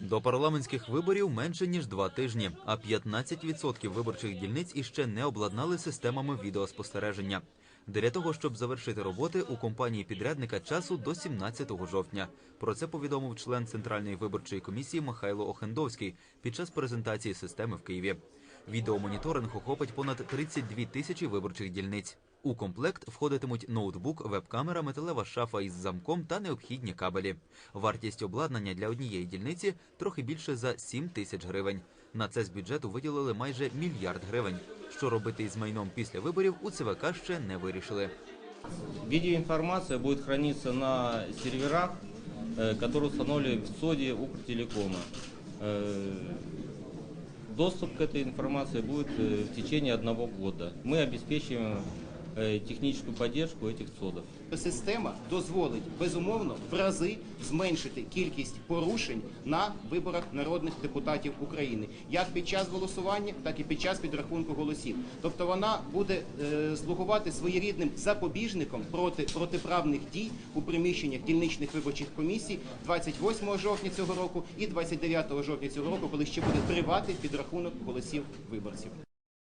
До парламентських виборів менше ніж два тижні, а 15% виборчих дільниць іще не обладнали системами відеоспостереження. Для того, щоб завершити роботи, у компанії підрядника часу до 17 жовтня. Про це повідомив член центральної виборчої комісії Михайло Охендовський під час презентації системи в Києві. Відеомоніторинг охопить понад 32 тисячі виборчих дільниць. У комплект входитимуть ноутбук, веб-камера, металева шафа із замком та необхідні кабелі. Вартість обладнання для однієї дільниці трохи більше за 7 тисяч гривень. На це з бюджету виділили майже мільярд гривень. Що робити із майном після виборів у ЦВК ще не вирішили. Видеоинформация будет храниться на серверах, э, которые установлены в СОДе Укртелекома. Э, Доступ к этой информации будет э, в течение одного года. Мы обеспечиваем э, техническую поддержку этих СОДов. Система дозволить безумовно в рази зменшити кількість порушень на виборах народних депутатів України, як під час голосування, так і під час підрахунку голосів. Тобто вона буде е, слугувати своєрідним запобіжником проти протиправних дій у приміщеннях дільничних виборчих комісій 28 жовтня цього року і 29 жовтня цього року, коли ще буде тривати підрахунок голосів виборців.